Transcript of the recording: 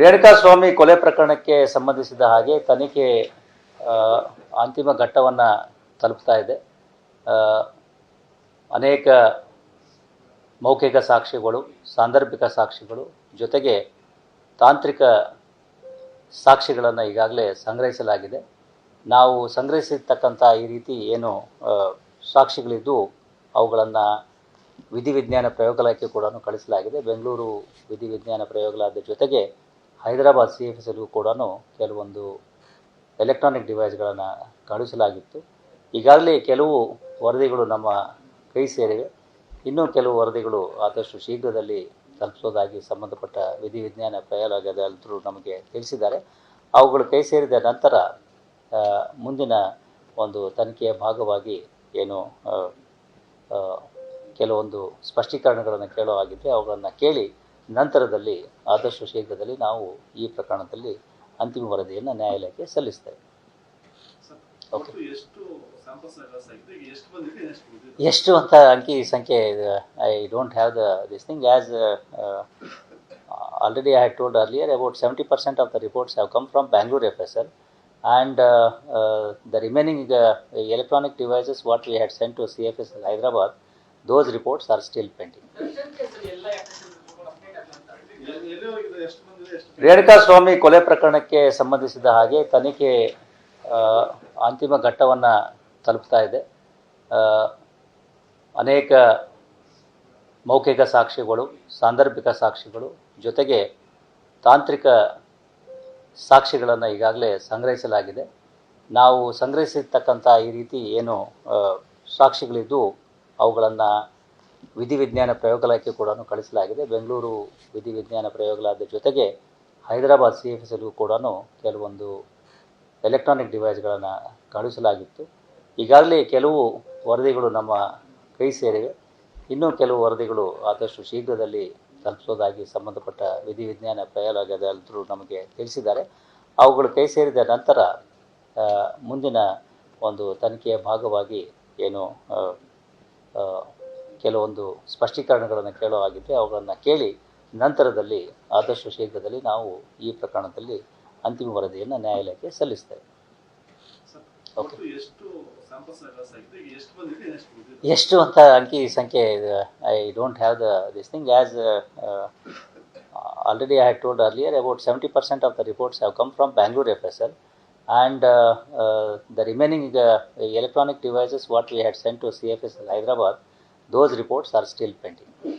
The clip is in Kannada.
ರೇಣುಕಾ ಸ್ವಾಮಿ ಕೊಲೆ ಪ್ರಕರಣಕ್ಕೆ ಸಂಬಂಧಿಸಿದ ಹಾಗೆ ತನಿಖೆ ಅಂತಿಮ ಘಟ್ಟವನ್ನು ತಲುಪ್ತಾ ಇದೆ. ಅನೇಕ ಮೌಖಿಕ ಸಾಕ್ಷಿಗಳು, ಸಾಂದರ್ಭಿಕ ಸಾಕ್ಷಿಗಳು ಜೊತೆಗೆ ತಾಂತ್ರಿಕ ಸಾಕ್ಷಿಗಳನ್ನು ಈಗಾಗಲೇ ಸಂಗ್ರಹಿಸಲಾಗಿದೆ. ನಾವು ಸಂಗ್ರಹಿಸಿರ್ತಕ್ಕಂಥ ಈ ರೀತಿ ಏನು ಸಾಕ್ಷಿಗಳಿದ್ದು ಅವುಗಳನ್ನು ವಿಧಿವಿಜ್ಞಾನ ಪ್ರಯೋಗಾಲಯಕ್ಕೆ ಕೂಡ ಕಳಿಸಲಾಗಿದೆ. ಬೆಂಗಳೂರು ವಿಧಿ ವಿಜ್ಞಾನ ಪ್ರಯೋಗಾಲಯದ ಜೊತೆಗೆ ಹೈದರಾಬಾದ್ ಸಿ ಎಫ್ ಎಸ್ಗೂ ಕೂಡ ಕೆಲವೊಂದು ಎಲೆಕ್ಟ್ರಾನಿಕ್ ಡಿವೈಸ್ಗಳನ್ನು ಕಳುಹಿಸಲಾಗಿತ್ತು ಈಗಾಗಲೇ ಕೆಲವು ವರದಿಗಳು ನಮ್ಮ ಕೈ ಸೇರಿವೆ. ಇನ್ನೂ ಕೆಲವು ವರದಿಗಳು ಆದಷ್ಟು ಶೀಘ್ರದಲ್ಲಿ ತಲುಪಿಸೋದಾಗಿ ಸಂಬಂಧಪಟ್ಟ ವಿಧಿ ವಿಜ್ಞಾನ ಪ್ರಯೋಗಾಲಯದಲ್ಲರೂ ನಮಗೆ ತಿಳಿಸಿದ್ದಾರೆ. ಅವುಗಳು ಕೈ ಸೇರಿದ ನಂತರ ಮುಂದಿನ ಒಂದು ತನಿಖೆಯ ಭಾಗವಾಗಿ ಏನು ಕೆಲವೊಂದು ಸ್ಪಷ್ಟೀಕರಣಗಳನ್ನು ಕೇಳೋ ಕೇಳುವಾಗಿದ್ದರೆ ಅವುಗಳನ್ನು ಕೇಳಿ ನಂತರದಲ್ಲಿ ಆದಷ್ಟು ಶೀಘ್ರದಲ್ಲಿ ನಾವು ಈ ಪ್ರಕರಣದಲ್ಲಿ ಅಂತಿಮ ವರದಿಯನ್ನು ನ್ಯಾಯಾಲಯಕ್ಕೆ ಸಲ್ಲಿಸ್ತೇವೆ. ಓಕೆ. ಎಷ್ಟು ಅಂತ ಅಂಕಿ ಸಂಖ್ಯೆ I don't have the this thing as already I had told earlier about seventy percent of the reports have come from Bangalore F S L and the remaining electronic devices what we had sent to C F S L Hyderabad those reports are still pending ಎಲ್ಲಿ- ಎಲ್ಲಿವರೆಗಿದೆ ಎಷ್ಟು ಬಂದಿದೆ ಎಷ್ಟು ರೇಣುಕಾ ಸ್ವಾಮಿ ಕೊಲೆ ಪ್ರಕರಣಕ್ಕೆ ಸಂಬಂಧಿಸಿದ ಹಾಗೆ ತನಿಖೆ ಅಂತಿಮ ಘಟ್ಟವನ್ನು ತಲುಪ್ತಾ ಇದೆ. ಅನೇಕ ಮೌಖಿಕ ಸಾಕ್ಷಿಗಳು ಸಾಂದರ್ಭಿಕ ಸಾಕ್ಷಿಗಳು ಜೊತೆಗೆ ತಾಂತ್ರಿಕ ಸಾಕ್ಷಿಗಳನ್ನು ಈಗಾಗಲೇ ಸಂಗ್ರಹಿಸಲಾಗಿದೆ. ನಾವು ಸಂಗ್ರಹಿಸಿರ್ತಕ್ಕಂಥ ಈ ರೀತಿ ಏನು ಸಾಕ್ಷಿಗಳಿದ್ದು ಅವುಗಳನ್ನು ವಿಧಿವಿಜ್ಞಾನ ಪ್ರಯೋಗಾಲಯಕ್ಕೆ ಕೂಡ ಕಳಿಸಲಾಗಿದೆ. ಬೆಂಗಳೂರು ವಿಧಿವಿಜ್ಞಾನ ಪ್ರಯೋಗಾಲಯದ ಜೊತೆಗೆ ಹೈದರಾಬಾದ್ ಸಿ ಎಫ್ ಎಸ್ಗೂ ಕೂಡ ಕೆಲವೊಂದು ಎಲೆಕ್ಟ್ರಾನಿಕ್ ಡಿವೈಸ್ಗಳನ್ನು ಕಳುಹಿಸಲಾಗಿತ್ತು ಈಗಾಗಲೇ ಕೆಲವು ವರದಿಗಳು ನಮ್ಮ ಕೈ ಸೇರಿವೆ. ಇನ್ನೂ ಕೆಲವು ವರದಿಗಳು ಆದಷ್ಟು ಶೀಘ್ರದಲ್ಲಿ ತಲುಪಿಸೋದಾಗಿ ಸಂಬಂಧಪಟ್ಟ ವಿಧಿವಿಜ್ಞಾನ ಪ್ರಯೋಗಾಲಯದಲ್ಲೂ ನಮಗೆ ತಿಳಿಸಿದ್ದಾರೆ. ಅವುಗಳು ಕೈ ಸೇರಿದ ನಂತರ ಮುಂದಿನ ಒಂದು ತನಿಖೆಯ ಭಾಗವಾಗಿ ಏನು ಕೆಲವೊಂದು ಸ್ಪಷ್ಟೀಕರಣಗಳನ್ನು ಕೇಳೋ ಆಗಿದ್ದರೆ ಅವುಗಳನ್ನು ಕೇಳಿ ನಂತರದಲ್ಲಿ ಆದಷ್ಟು ಶೀಘ್ರದಲ್ಲಿ ನಾವು ಈ ಪ್ರಕರಣದಲ್ಲಿ ಅಂತಿಮ ವರದಿಯನ್ನು ನ್ಯಾಯಾಲಯಕ್ಕೆ ಸಲ್ಲಿಸ್ತೇವೆ. ಓಕೆ. ಎಷ್ಟು ಅಂತ ಅಂಕಿ ಸಂಖ್ಯೆ I don't have the this thing as already I had told earlier about seventy percent of the reports have come from Bangalore F S L and uh, uh, the remaining uh, electronic devices what we had sent to CFS Hyderabad, those reports are still pending.